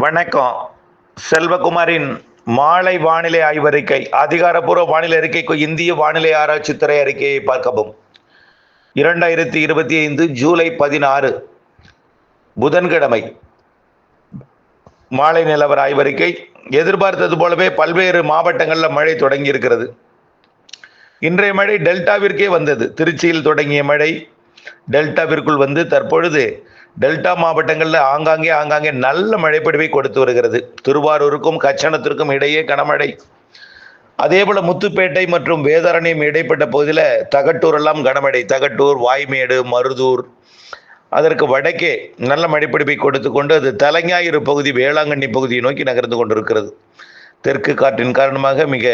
வணக்கம். செல்வகுமாரின் மாலை வானிலை ஆய்வறிக்கை அதிகாரப்பூர்வ வானிலை அறிக்கைக்கு இந்திய வானிலை ஆராய்ச்சித்துறை அறிக்கையை பார்க்கவும். இரண்டாயிரத்தி இருபத்தி ஐந்து ஜூலை பதினாறு புதன்கிழமை. மாலை நிலவர ஆய்வறிக்கை எதிர்பார்த்தது போலவே பல்வேறு மாவட்டங்களில் மழை தொடங்கி இருக்கிறது இன்றைய மழை டெல்டாவிற்கே வந்தது. திருச்சியில் தொடங்கிய மழை டெல்டாவிற்குள் வந்து தற்பொழுது டெல்டா மாவட்டங்களில் ஆங்காங்கே ஆங்காங்கே நல்ல மழைப்பொழிவை கொடுத்து வருகிறது. திருவாரூருக்கும் கச்சனத்திற்கும் இடையே கனமழை. அதேபோல முத்துப்பேட்டை மற்றும் வேதாரண்யம் இடைப்பட்ட பகுதியில் தகட்டூர் எல்லாம் கனமழை. தகட்டூர் வாய்மேடு மருதூர். அதற்கு வடக்கே நல்ல மழைப்பிடிப்பை கொடுத்து கொண்டு அது தலைஞாயிறு பகுதி வேளாங்கண்ணி பகுதியை நோக்கி நகர்ந்து கொண்டிருக்கிறது. தெற்கு காற்றின் காரணமாக மிக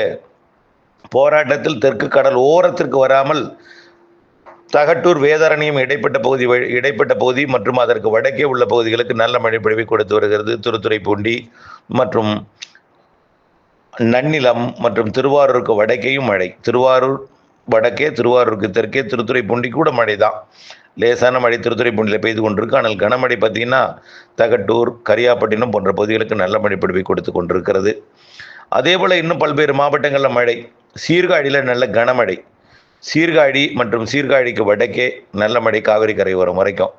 போராட்டத்தில் தெற்கு கடல் ஓரத்திற்கு வராமல் தகட்டூர் வேதாரண்யம் இடைப்பட்ட பகுதி வழி- இடைப்பட்ட பகுதி மற்றும் அதற்கு வடக்கே உள்ள பகுதிகளுக்கு நல்ல மழைப்பொழிவை கொடுத்து வருகிறது. திருத்துறைப்பூண்டி மற்றும் நன்னிலம் மற்றும் திருவாரூருக்கு வடக்கேயும் மழை. திருவாரூர் வடக்கே திருவாரூருக்கு தெற்கே திருத்துறைப்பூண்டி கூட மழை தான் லேசான மழை திருத்துறைப்பூண்டியில் பெய்து கொண்டிருக்கு. ஆனால் கனமழை பார்த்தீங்கன்னா தகட்டூர் கரியாப்பட்டினம் போன்ற பகுதிகளுக்கு நல்ல மழை பொழிவை கொடுத்து கொண்டிருக்கிறது. அதே போல் இன்னும் பல்வேறு மாவட்டங்களில் மழை. சீர்காழியில் நல்ல கனமழை. சீர்காழி மற்றும் சீர்காழிக்கு வடக்கே நல்ல மழை காவிரி கரை வரும் வரைக்கும்.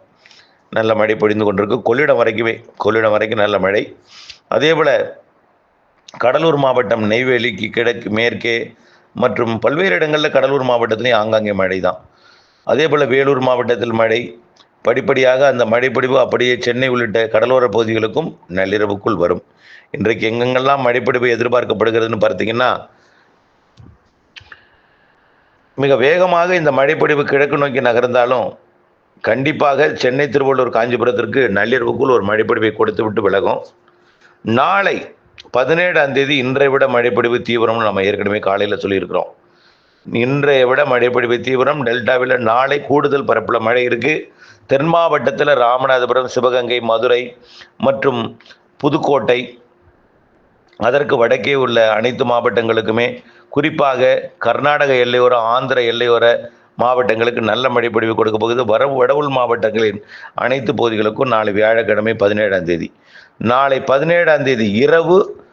நல்ல மழை பொழிந்து கொண்டிருக்கு. கொள்ளிடம் வரைக்குமே கொள்ளிடம் வரைக்கும் நல்ல மழை. அதே போல் கடலூர் மாவட்டம் நெய்வேலிக்கு கிழக்கு மேற்கே மற்றும் பல்வேறு இடங்களில் கடலூர் மாவட்டத்திலையும் ஆங்காங்கே மழை தான் அதே போல் வேலூர் மாவட்டத்தில் மழை. படிப்படியாக அந்த மழைப்பொடிவு அப்படியே சென்னை உள்ளிட்ட கடலோர பகுதிகளுக்கும் நள்ளிரவுக்குள் வரும். இன்றைக்கு எங்கெங்கெல்லாம் மழைப்பொடிவு எதிர்பார்க்கப்படுகிறதுன்னு பார்த்தீங்கன்னா மிக வேகமாக இந்த மழைப்பொழிவு கிழக்கு நோக்கி நகர்ந்தாலும் கண்டிப்பாக சென்னை திருவள்ளூர் காஞ்சிபுரத்திற்கு நள்ளிரவுக்குள் ஒரு மழைப்பொழிவை கொடுத்து விட்டு விலகும். நாளை பதினேழாம் தேதி இன்றை விட மழைப்பொழிவு தீவிரம்னு நம்ம ஏற்கனவே காலையில் சொல்லியிருக்கிறோம். இன்றைய விட மழைப்பொழிவு தீவிரம் டெல்டாவில் நாளை கூடுதல் பரப்பில் மழை இருக்குது தென் மாவட்டத்தில் ராமநாதபுரம் சிவகங்கை மதுரை மற்றும் புதுக்கோட்டை அதற்கு வடக்கே உள்ள அனைத்து மாவட்டங்களுக்குமே குறிப்பாக கர்நாடக எல்லையோர ஆந்திர எல்லையோர மாவட்டங்களுக்கு நல்ல மழை பொழிவு கொடுக்க போகுது. வர வடவுள் மாவட்டங்களின் அனைத்து பகுதிகளுக்கும் நாளை வியாழக்கிழமை பதினேழாம் தேதி. நாளை பதினேழாம் தேதி இரவு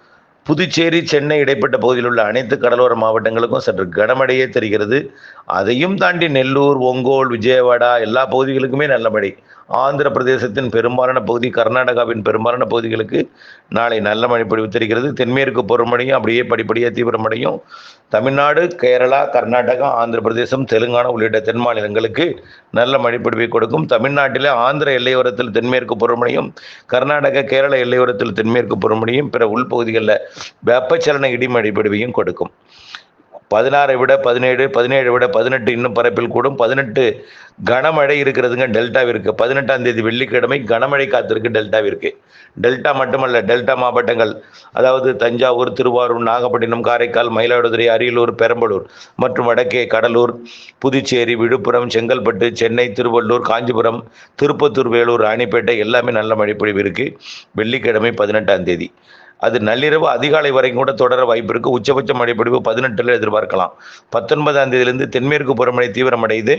புதுச்சேரி சென்னை இடைப்பட்ட பகுதியில் உள்ள அனைத்து கடலோர மாவட்டங்களுக்கும் சற்று கனமழையே தெரிகிறது. அதையும் தாண்டி நெல்லூர் ஒங்கோல் விஜயவாடா எல்லா பகுதிகளுக்குமே நல்ல மழை. ஆந்திர பிரதேசத்தின் பெரும்பாலான பகுதி கர்நாடகாவின் பெரும்பாலான பகுதிகளுக்கு நாளை நல்ல மழை பொழிவு தெரிகிறது தென்மேற்கு பருவமழையும் அப்படியே படிப்படியாக தீவிரமடையும். தமிழ்நாடு கேரளா கர்நாடகா ஆந்திர பிரதேசம் தெலுங்கானா உள்ளிட்ட தென் மாநிலங்களுக்கு நல்ல மழைப்பொழிவை கொடுக்கும். தமிழ்நாட்டில் ஆந்திர எல்லையோரத்தில் தென்மேற்கு பருவமழையும் கர்நாடக கேரள எல்லையோரத்தில் தென்மேற்கு பருவமழையும் பிற உள்பகுதிகளில் வெப்பச்சலன இடி பொழிவையும் கொடுக்கும். பதினாறை விட பதினேழு பதினேழு விட பதினெட்டு இன்னும் பரப்பில் கூடும். பதினெட்டு கனமழை இருக்கிறதுங்க டெல்டாவிற்கு. பதினெட்டாம் தேதி வெள்ளிக்கிழமை கனமழை காத்திருக்கு டெல்டாவிற்கு. டெல்டா மட்டுமல்ல டெல்டா மாவட்டங்கள் அதாவது தஞ்சாவூர் திருவாரூர் நாகப்பட்டினம் காரைக்கால் மயிலாடுதுறை அரியலூர் பெரம்பலூர் மற்றும் வடக்கே கடலூர் புதுச்சேரி விழுப்புரம் செங்கல்பட்டு சென்னை திருவள்ளூர் காஞ்சிபுரம் திருப்பத்தூர் வேலூர் ராணிப்பேட்டை எல்லாமே நல்ல மழை பொழிவு இருக்குது வெள்ளிக்கிழமை பதினெட்டாம் தேதி. அது நள்ளிரவு அதிகாலை வரைக்கும் கூட தொடர வாய்ப்பு இருக்குது உச்சபட்ச மழைப்பொழிவு பதினெட்டில் எதிர்பார்க்கலாம். பத்தொன்பதாம் தேதியிலிருந்து தென்மேற்கு பருவமழை தீவிரமடையுது.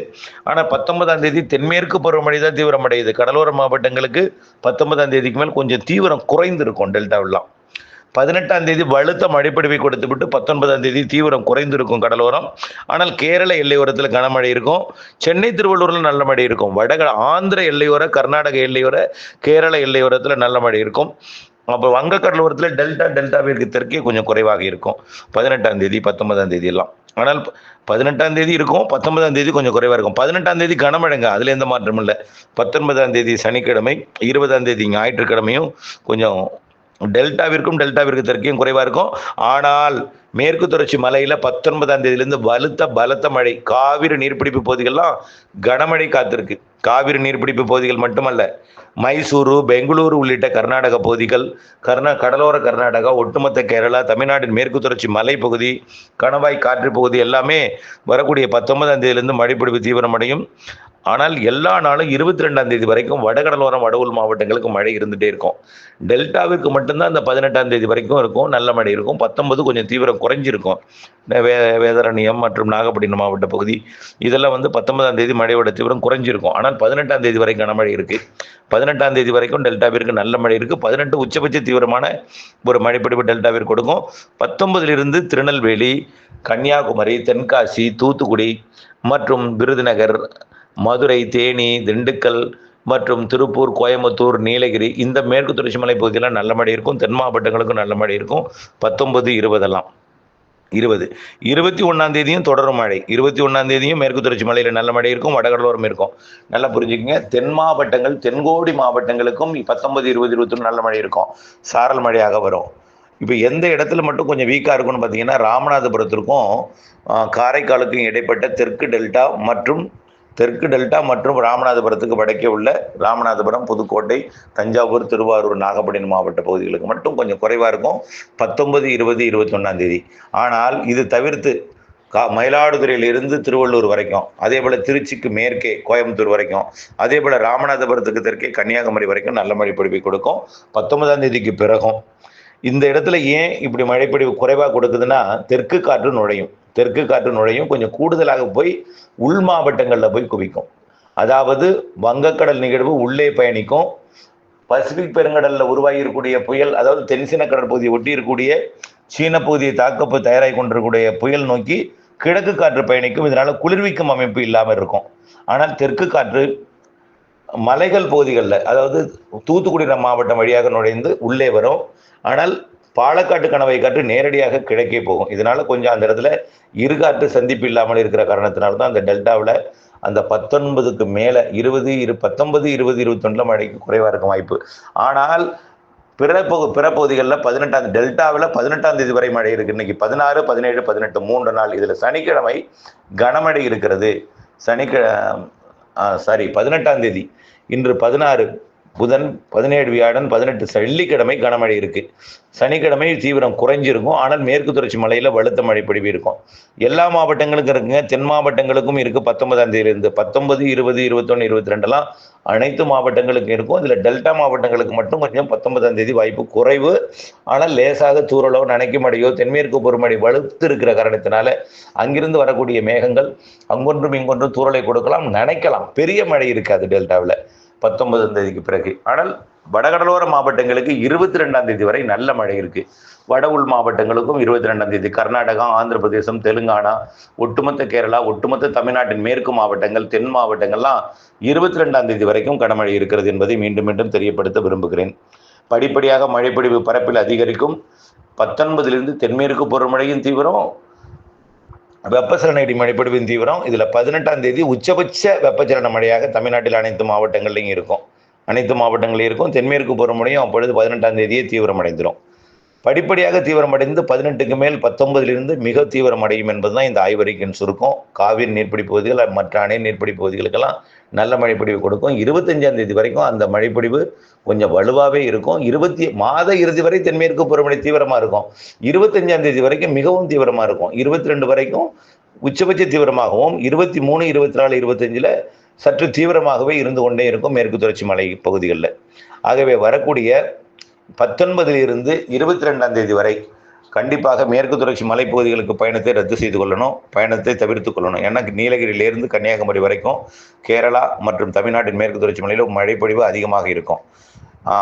ஆனால் பத்தொன்பதாம் தேதி தென்மேற்கு பருவமழை தான் தீவிரமடையுது. கடலோர மாவட்டங்களுக்கு பத்தொன்பதாம் தேதிக்கு மேல் கொஞ்சம் தீவிரம் குறைந்திருக்கும் டெல்டாவெல்லாம் பதினெட்டாம் தேதி வலுத்த மழைப்பிடிவை கொடுத்து விட்டு பத்தொன்பதாம் தேதி தீவிரம் குறைந்திருக்கும் கடலோரம். ஆனால் கேரள எல்லையோரத்தில் கனமழை இருக்கும். சென்னை திருவள்ளூரில் நல்ல மழை இருக்கும். வடக ஆந்திர எல்லையோர கர்நாடக எல்லையோர கேரள எல்லையோரத்தில் நல்ல மழை இருக்கும். அப்போ வங்கக்கடலோரத்தில் டெல்டா டெல்டாவிற்கு தெற்கே கொஞ்சம் குறைவாக இருக்கும். பதினெட்டாம் தேதி பத்தொன்பதாம் தேதி எல்லாம். ஆனால் பதினெட்டாம் தேதி இருக்கும். பத்தொன்பதாம் தேதி கொஞ்சம் குறைவாக இருக்கும். பதினெட்டாம் தேதி கனமழைங்க அதில் எந்த மாற்றமும் இல்லை. பத்தொன்பதாம் தேதி சனிக்கிழமை இருபதாம் தேதி ஞாயிற்றுக்கிழமையும் கொஞ்சம் டெல்டாவிற்கும் டெல்டாவிற்கு தெற்கையும் குறைவாக இருக்கும். ஆனால் மேற்கு தொடர்ச்சி மலையில் பத்தொன்பதாம் தேதியிலிருந்து வலுத்த பலத்த மழை காவிரி நீர்பிடிப்பு பகுதிகள்லாம் கனமழை காத்திருக்கு. காவிரி நீர்பிடிப்பு பகுதிகள் மட்டுமல்ல மைசூரு பெங்களூரு உள்ளிட்ட கர்நாடக பகுதிகள் கர்நா கடலோர கர்நாடகா ஒட்டுமொத்த கேரளா தமிழ்நாட்டின் மேற்கு தொடர்ச்சி மலைப்பகுதி கணவாய் காற்று பகுதி எல்லாமே வரக்கூடிய பத்தொன்பதாம் தேதியிலிருந்து மழைப்பிடிப்பு தீவிரமடையும். ஆனால் எல்லா நாளும் இருபத்தி ரெண்டாம் தேதி வரைக்கும் வடகடலோரம் வடவுள் மாவட்டங்களுக்கு மழை இருந்துகிட்டே இருக்கும். டெல்டாவிற்கு மட்டும்தான் அந்த பதினெட்டாம் தேதி வரைக்கும் இருக்கும். நல்ல மழை இருக்கும். பத்தொன்பது கொஞ்சம் தீவிரம் குறைஞ்சிருக்கும். வே வேதாரண்யம் மற்றும் நாகப்பட்டினம் மாவட்ட பகுதி இதெல்லாம் வந்து பத்தொன்பதாம் தேதி மழையோட தீவிரம் குறைஞ்சிருக்கும். ஆனால் பதினெட்டாம் தேதி வரைக்கும் கனமழை இருக்குது பதினெட்டாம் தேதி வரைக்கும் டெல்டாவிற்கு நல்ல மழை இருக்குது பதினெட்டு உச்சபட்ச தீவிரமான ஒரு மழைப்பிடிப்பு டெல்டாவிற்கு கொடுக்கும். பத்தொன்பதிலிருந்து திருநெல்வேலி கன்னியாகுமரி தென்காசி தூத்துக்குடி மற்றும் விருதுநகர் மதுரை தேனி திண்டுக்கல் மற்றும் திருப்பூர் கோயம்புத்தூர் நீலகிரி இந்த மேற்கு தொடர்ச்சி மலை பகுதியெல்லாம் நல்ல மழை இருக்கும். தென் மாவட்டங்களுக்கும் நல்ல மழை இருக்கும். பத்தொன்பது இருபதெல்லாம் இருபது. இருபத்தி ஒன்றாம் தேதியும் தொடரும் மழை. இருபத்தி ஒன்றாம் தேதியும் மேற்கு தொடர்ச்சி மலையில் நல்ல மழை இருக்கும். வடகடலோரம் இருக்கும். நல்லா புரிஞ்சுக்கங்க. தென் மாவட்டங்கள் தென்கோடி மாவட்டங்களுக்கும் பத்தொன்பது இருபது இருபத்தொன்று நல்ல மழை இருக்கும். சாரல் மழையாக வரும். இப்போ எந்த இடத்துல மட்டும் கொஞ்சம் வீக்காக இருக்கும்னு பார்த்தீங்கன்னா ராமநாதபுரத்திற்கும் காரைக்காலுக்கும் இடைப்பட்ட தெற்கு டெல்டா மற்றும் தெற்கு டெல்டா மற்றும் ராமநாதபுரத்துக்கு வடக்கே உள்ள ராமநாதபுரம் புதுக்கோட்டை தஞ்சாவூர் திருவாரூர் நாகப்பட்டினம் மாவட்ட பகுதிகளுக்கு மட்டும் கொஞ்சம் குறைவாக இருக்கும். பத்தொன்பது இருபது இருபத்தொன்னாம் தேதி. ஆனால் இது தவிர்த்து கா மயிலாடுதுறையிலிருந்து திருவள்ளூர் வரைக்கும் அதே போல் திருச்சிக்கு மேற்கே கோயம்புத்தூர் வரைக்கும் அதே போல் ராமநாதபுரத்துக்கு தெற்கே கன்னியாகுமரி வரைக்கும் நல்ல மழை பொழிவை கொடுக்கும். பத்தொன்பதாம் தேதிக்கு பிறகும். இந்த இடத்துல ஏன் இப்படி மழைப்பொழிவு குறைவாக கொடுக்குதுன்னா தெற்கு காற்று நுழையும். தெற்கு காற்று நுழையும் கொஞ்சம் கூடுதலாக போய் உள் மாவட்டங்களில் போய் குவிக்கும். அதாவது வங்கக்கடல் நிகழ்வு உள்ளே பயணிக்கும். பசிபிக் பெருங்கடலில் உருவாகி இருக்கக்கூடிய புயல் அதாவது தென்சீன கடல் பகுதியை ஒட்டி இருக்கக்கூடிய சீன பகுதியை தாக்கப்ப தயாராகி கொண்டிருக்கக்கூடிய புயல் நோக்கி கிழக்கு காற்று பயணிக்கும். இதனால் குளிர்விக்கும் அமைப்பு இல்லாமல் இருக்கும். ஆனால் தெற்கு காற்று மலைகள் பகுதிகளில் அதாவது தூத்துக்குடி மாவட்டம் வழியாக நுழைந்து உள்ளே வரும். ஆனால் பாலக்காட்டு கணவை காற்று நேரடியாக கிழக்கே போகும். இதனால் கொஞ்சம் அந்த இடத்துல இருகாற்று சந்திப்பு இல்லாமல் இருக்கிற காரணத்தினால தான் அந்த டெல்டாவில் அந்த பத்தொன்பதுக்கு மேலே இருபது இரு பத்தொன்பது இருபது இருபத்தொன்றில் மழைக்கு குறைவாக இருக்கும் வாய்ப்பு. ஆனால் பிற பகு பிற பகுதிகளில் பதினெட்டாம் டெல்டாவில் பதினெட்டாம் தேதி வரை மழை இருக்குது இன்றைக்கி பதினாறு பதினேழு பதினெட்டு மூன்று நாள் இதில் சனிக்கிழமை கனமழை இருக்கிறது. சனிக்கிழ சாரி பதினெட்டாம் தேதி. இன்று பதினாறு புதன் பதினேழு வியாழன் பதினெட்டு வெள்ளிக்கிழமை கனமழை இருக்கு. சனிக்கிழமை தீவிரம் குறைஞ்சிருக்கும். ஆனால் மேற்கு தொடர்ச்சி மலையில் வலுத்த மழை பிடிவு இருக்கும். எல்லா மாவட்டங்களுக்கும் இருக்குங்க. தென் மாவட்டங்களுக்கும் இருக்கு. பத்தொன்பதாம் தேதியிலிருந்து பத்தொன்பது இருபது இருபத்தொன்று இருபத்தி ரெண்டெல்லாம் அனைத்து மாவட்டங்களுக்கும் இருக்கும். அதில் டெல்டா மாவட்டங்களுக்கு மட்டும் கொஞ்சம் பத்தொன்பதாம் தேதி வாய்ப்பு குறைவு. ஆனால் லேசாக தூரலோ நனைக்கும் மழையோ தென்மேற்கு பொறுமழை வலுத்து இருக்கிற காரணத்தினால அங்கிருந்து வரக்கூடிய மேகங்கள் அங்கொன்றும் இங்கொன்றும் தூரலை கொடுக்கலாம் நனைக்கலாம். பெரிய மழை இருக்காது டெல்டாவில். பத்தொன்பதாம் தேதிக்கு பிறகு. ஆனால் வடகடலோர மாவட்டங்களுக்கு இருபத்தி ரெண்டாம் தேதி வரை நல்ல மழை இருக்கு. வட உள் மாவட்டங்களுக்கும் இருபத்தி ரெண்டாம் தேதி கர்நாடகா ஆந்திர பிரதேசம் தெலுங்கானா ஒட்டுமொத்த கேரளா ஒட்டுமொத்த தமிழ்நாட்டின் மேற்கு மாவட்டங்கள் தென் மாவட்டங்கள்லாம் இருபத்தி ரெண்டாம் தேதி வரைக்கும் கனமழை இருக்கிறது என்பதை மீண்டும் மீண்டும் தெரியப்படுத்த விரும்புகிறேன். படிப்படியாக மழைப்பொழிவு பரப்பில் அதிகரிக்கும். பத்தொன்பதிலிருந்து தென்மேற்கு பருவமழையின் தீவிரம். வெப்பசலன இடி மழைப்பொழிவின் தீவிரம் இதில் பதினெட்டாம் தேதி உச்சபட்ச வெப்பச்சலன மழையாக தமிழ்நாட்டில் அனைத்து மாவட்டங்கள்லையும் இருக்கும். அனைத்து மாவட்டங்களிலும் இருக்கும். தென்மேற்கு பருவமழையும் அப்பொழுது பதினெட்டாம் தேதியே தீவிரமடைந்துடும் படிப்படியாக தீவிரமடைந்து பதினெட்டுக்கு மேல் பத்தொன்பதிலிருந்து மிக தீவிரமடையும் என்பதுதான் இந்த ஆய்வறிக்கையின் சுருக்கம். காவிரி நீர்ப்பிடி பகுதிகள் மற்ற அணை நீர்ப்பிடி பகுதிகளுக்கெல்லாம் நல்ல மழைப்பொழிவு கொடுக்கும். இருபத்தஞ்சாம் தேதி வரைக்கும் அந்த மழைப்பொழிவு கொஞ்சம் வலுவாகவே இருக்கும். இருபத்தி மாத இறுதி வரை தென்மேற்கு பருவமழை தீவிரமாக இருக்கும். இருபத்தஞ்சாம் தேதி வரைக்கும் மிகவும் தீவிரமாக இருக்கும். இருபத்தி ரெண்டு வரைக்கும் உச்சபட்ச தீவிரமாகவும் இருபத்தி மூணு இருபத்தி நாலு இருபத்தஞ்சில் சற்று தீவிரமாகவே இருந்து கொண்டே இருக்கும் மேற்கு தொடர்ச்சி மலை பகுதிகளில். ஆகவே வரக்கூடிய பத்தொன்பதிலிருந்து இருபத்தி ரெண்டாம் தேதி வரை கண்டிப்பாக மேற்கு தொடர்ச்சி மலைப்பகுதிகளுக்கு பயணத்தை ரத்து செய்து கொள்ளணும். பயணத்தை தவிர்த்து கொள்ளணும். ஏன்னா நீலகிரியிலேருந்து கன்னியாகுமரி வரைக்கும் கேரளா மற்றும் தமிழ்நாட்டின் மேற்கு தொடர்ச்சி மலையில் மழைப்பொழிவு அதிகமாக இருக்கும்.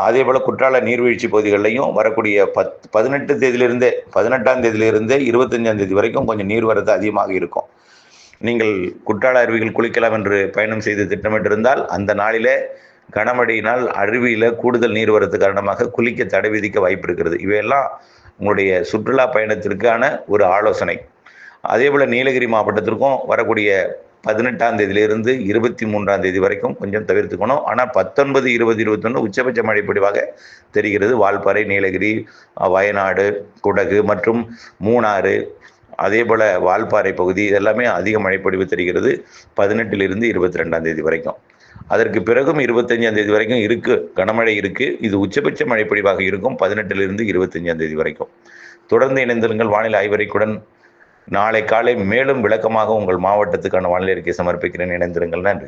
அதே போல் குற்றால நீர்வீழ்ச்சி பகுதிகளிலையும் வரக்கூடிய பத் பதினெட்டு தேதியிலிருந்தே பதினெட்டாம் தேதியிலிருந்தே இருபத்தஞ்சாம் தேதி வரைக்கும் கொஞ்சம் நீர்வரத்து அதிகமாக இருக்கும். நீங்கள் குற்றால அருவிகள் குளிக்கலாம் என்று பயணம் செய்து திட்டமிட்டிருந்தால் அந்த நாளிலே கனமழையினால் அருவியில் கூடுதல் நீர்வரத்து காரணமாக குளிக்க தடை விதிக்க வாய்ப்பு இருக்கிறது. இவையெல்லாம் உங்களுடைய சுற்றுலா பயணத்திற்கான ஒரு ஆலோசனை. அதே போல் நீலகிரி மாவட்டத்திற்கும் வரக்கூடிய பதினெட்டாம் தேதியிலிருந்து இருபத்தி மூன்றாம் தேதி வரைக்கும் கொஞ்சம் தவிர்த்துக்கணும். ஆனால் பத்தொன்பது இருபது இருபத்தொன்று உச்சபட்ச மழைப்பொழிவாக தெரிகிறது. வால்பாறை நீலகிரி வயநாடு குடகு மற்றும் மூணாறு அதே போல் வால்பாறை பகுதி இதெல்லாமே அதிக மழைப்பொழிவு தெரிகிறது. பதினெட்டிலிருந்து இருபத்தி ரெண்டாம் தேதி வரைக்கும். அதற்கு பிறகும் இருபத்தஞ்சாம் தேதி வரைக்கும் இருக்கு கனமழை இருக்கு. இது உச்சபட்ச மழைப்பொழிவாக இருக்கும் பதினெட்டிலிருந்து இருபத்தஞ்சாம் தேதி வரைக்கும். தொடர்ந்து இணைந்திருங்கள். வானிலை ஆய்வறிக்குடன் நாளை காலை மேலும் விளக்கமாக உங்கள் மாவட்டத்துக்கான வானிலை அறிக்கை சமர்ப்பிக்கிறேன். இணைந்திருங்கள். நன்றி.